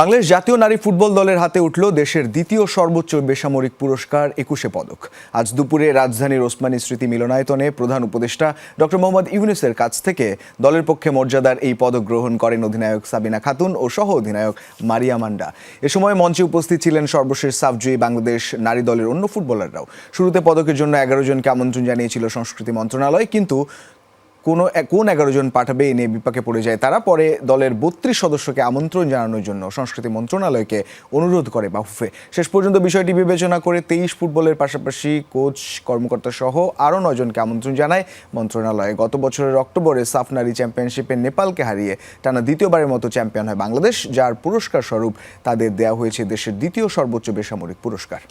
বাংলাদেশ জাতীয় নারী ফুটবল দলের হাতে উঠল দেশের দ্বিতীয় সর্বোচ্চ বেসামরিক পুরস্কার একুশে পদক। আজ দুপুরে রাজধানীর ওসমানী স্মৃতি মিলনায়তনে প্রধান উপদেষ্টা ডক্টর মোহাম্মদ ইউনুসের কাছ থেকে দলের পক্ষে মর্যাদার এই পদক গ্রহণ করেন অধিনায়ক সাবিনা খাতুন ও সহ অধিনায়ক মারিয়া মান্ডা। এ সময় মঞ্চে উপস্থিত ছিলেন সর্বশেষ সাফজয়ী বাংলাদেশ নারী দলের অন্য ফুটবলাররাও। শুরুতে পদকের জন্য এগারো জনকে আমন্ত্রণ জানিয়েছিল সংস্কৃতি মন্ত্রণালয়, কিন্তু কোনো কোন এগারো জন পাঠাবে এনে বিপাকে পড়ে যায় তারা। পরে দলের বত্রিশ সদস্যকে আমন্ত্রণ জানানোর জন্য সংস্কৃতি মন্ত্রণালয়কে অনুরোধ করে বাহুফে শেষ পর্যন্ত বিষয়টি বিবেচনা করে তেইশ ফুটবলের পাশাপাশি কোচ, কর্মকর্তা সহ আরও নজনকে আমন্ত্রণ জানায় মন্ত্রণালয়ে। গত বছরের অক্টোবরে সাফনারি চ্যাম্পিয়নশিপে নেপালকে হারিয়ে টানা দ্বিতীয়বারের মতো চ্যাম্পিয়ন হয় বাংলাদেশ, যার পুরস্কার স্বরূপ তাদের দেয়া হয়েছে দেশের দ্বিতীয় সর্বোচ্চ বেসামরিক পুরস্কার।